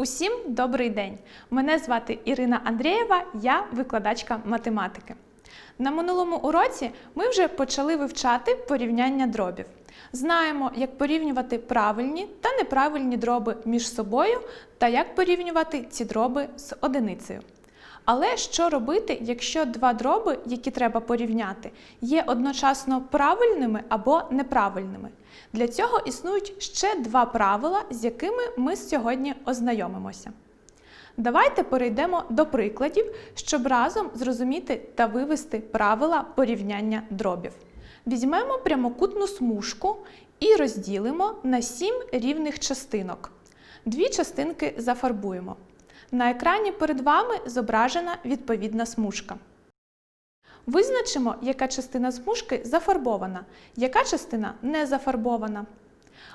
Усім добрий день! Мене звати Ірина Андрієва, я викладачка математики. На минулому уроці ми вже почали вивчати порівняння дробів. Знаємо, як порівнювати правильні та неправильні дроби між собою та як порівнювати ці дроби з одиницею. Але що робити, якщо два дроби, які треба порівняти, є одночасно правильними або неправильними? Для цього існують ще два правила, з якими ми сьогодні ознайомимося. Давайте перейдемо до прикладів, щоб разом зрозуміти та вивести правила порівняння дробів. Візьмемо прямокутну смужку і розділимо на 7 рівних частинок. Дві частинки зафарбуємо. На екрані перед вами зображена відповідна смужка. Визначимо, яка частина смужки зафарбована, яка частина не зафарбована.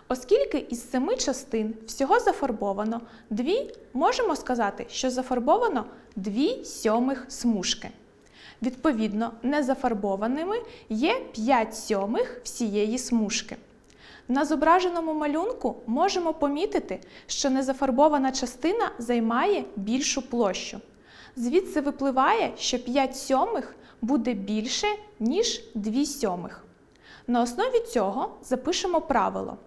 Оскільки із семи частин всього зафарбовано дві, можемо сказати, що зафарбовано дві сьомих смужки. Відповідно, незафарбованими є 5 сьомих всієї смужки. На зображеному малюнку можемо помітити, що незафарбована частина займає більшу площу. Звідси випливає, що 5 сьомих буде більше, ніж 2 сьомих. На основі цього запишемо правило.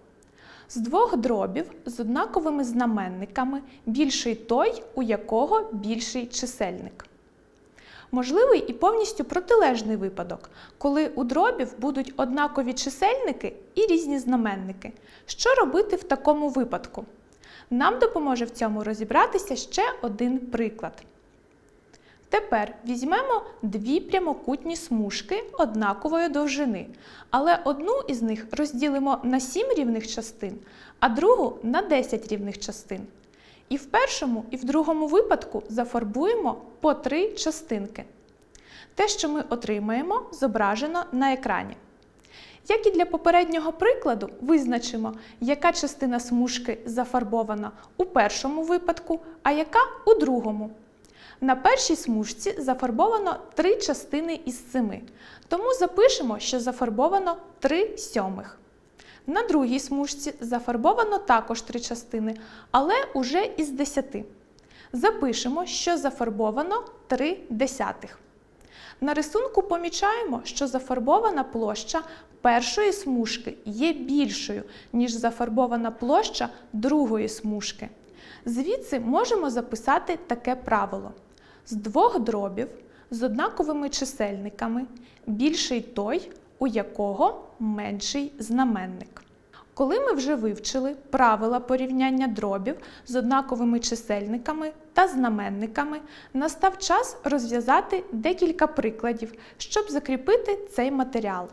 З двох дробів з однаковими знаменниками більший той, у якого більший чисельник. Можливий і повністю протилежний випадок, коли у дробів будуть однакові чисельники і різні знаменники. Що робити в такому випадку? Нам допоможе в цьому розібратися ще один приклад. Тепер візьмемо дві прямокутні смужки однакової довжини, але одну із них розділимо на 7 рівних частин, а другу на 10 рівних частин. І в першому, і в другому випадку зафарбуємо по три частинки. Те, що ми отримаємо, зображено на екрані. Як і для попереднього прикладу, визначимо, яка частина смужки зафарбована у першому випадку, а яка у другому. На першій смужці зафарбовано три частини із семи, тому запишемо, що зафарбовано 3 сьомих. На другій смужці зафарбовано також три частини, але уже із 10. Запишемо, що зафарбовано 3 десятих. На рисунку помічаємо, що зафарбована площа першої смужки є більшою, ніж зафарбована площа другої смужки. Звідси можемо записати таке правило. З двох дробів з однаковими чисельниками більший той, у якого менший знаменник. Коли ми вже вивчили правила порівняння дробів з однаковими чисельниками та знаменниками, настав час розв'язати декілька прикладів, щоб закріпити цей матеріал.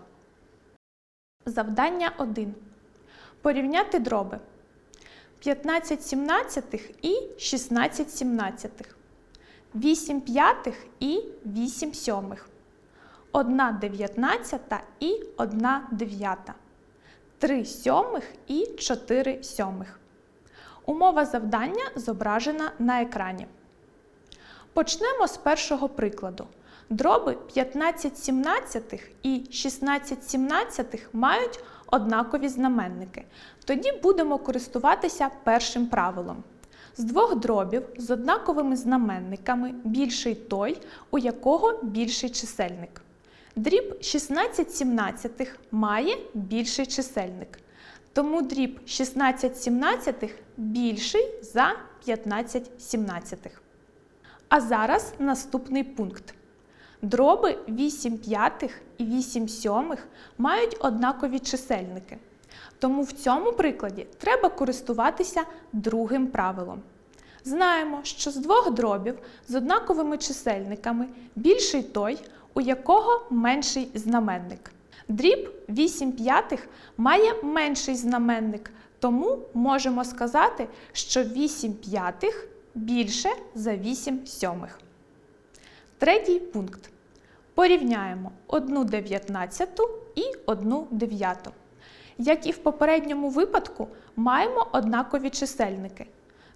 Завдання 1. Порівняти дроби 15 сімнадцятих і 16 сімнадцятих, 8 п'ятих і 8 сьомих, 1 дев'ятнадцята і 1 дев'ята. 3 сьомих і 4 сьомих. Умова завдання зображена на екрані. Почнемо з першого прикладу. Дроби 15 сімнадцятих і 16 сімнадцятих мають однакові знаменники. Тоді будемо користуватися першим правилом. З двох дробів з однаковими знаменниками більший той, у якого більший чисельник. Дріб 16 сімнадцятих має більший чисельник. Тому дріб 16 сімнадцятих більший за 15 сімнадцятих. А зараз наступний пункт. Дроби 8 п'ятих і 8 сьомих мають однакові чисельники. Тому в цьому прикладі треба користуватися другим правилом. Знаємо, що з двох дробів з однаковими чисельниками більший той, у якого менший знаменник. Дріб 8 п'ятих має менший знаменник, тому можемо сказати, що 8 п'ятих більше за 8 сьомих. Третій пункт. Порівняємо 1 дев'ятнадцяту і 1 дев'яту. Як і в попередньому випадку, маємо однакові чисельники,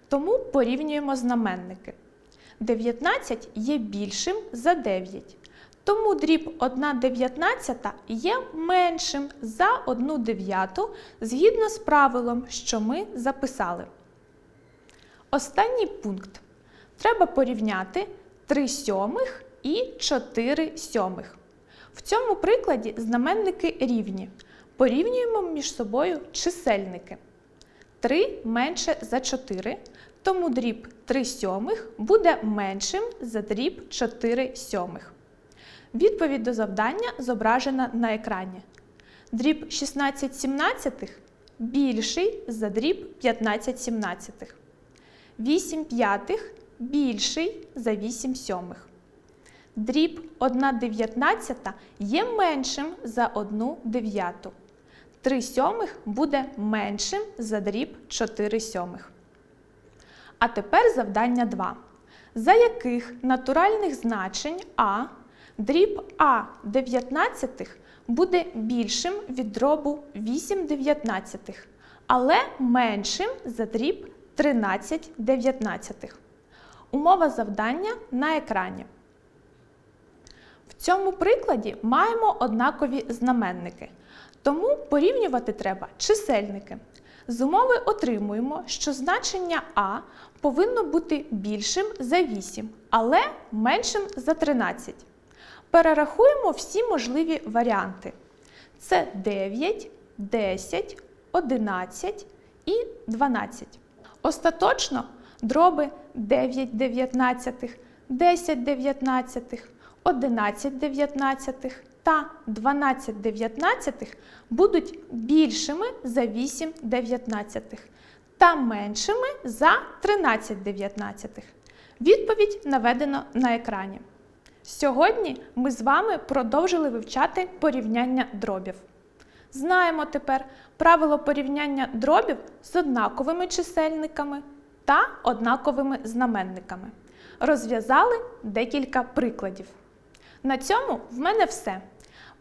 тому порівнюємо знаменники. 19 є більшим за 9. Тому дріб 1 дев'ятнадцята є меншим за 1 дев'яту згідно з правилом, що ми записали. Останній пункт. Треба порівняти 3 сьомих і 4 сьомих. В цьому прикладі знаменники рівні. Порівнюємо між собою чисельники. 3 менше за 4, тому дріб 3 сьомих буде меншим за дріб 4 сьомих. Відповідь до завдання зображена на екрані. Дріб 16 сімнадцятих більший за дріб 15 сімнадцятих. 8 п'ятих більший за 8 сьомих. Дріб 1 дев'ятнадцята є меншим за 1 дев'яту. 3 сьомих буде меншим за дріб 4 сьомих. А тепер завдання 2. За яких натуральних значень А дріб А 19 буде більшим від дробу 8 дев'ятнадцятих, але меншим за дріб 13 дев'ятнадцятих. Умова завдання на екрані. В цьому прикладі маємо однакові знаменники, тому порівнювати треба чисельники. З умови отримуємо, що значення А повинно бути більшим за 8, але меншим за 13. Перерахуємо всі можливі варіанти. Це 9, 10, 11 і 12. Остаточно дроби 9 дев'ятнадцятих, 10 дев'ятнадцятих, 11 дев'ятнадцятих та 12 дев'ятнадцятих будуть більшими за 8 дев'ятнадцятих та меншими за 13 дев'ятнадцятих. Відповідь наведено на екрані. Сьогодні ми з вами продовжили вивчати порівняння дробів. Знаємо тепер правило порівняння дробів з однаковими чисельниками та однаковими знаменниками. Розв'язали декілька прикладів. На цьому в мене все.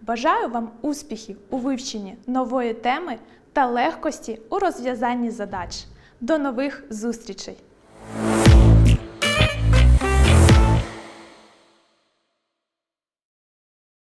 Бажаю вам успіхів у вивченні нової теми та легкості у розв'язанні задач. До нових зустрічей!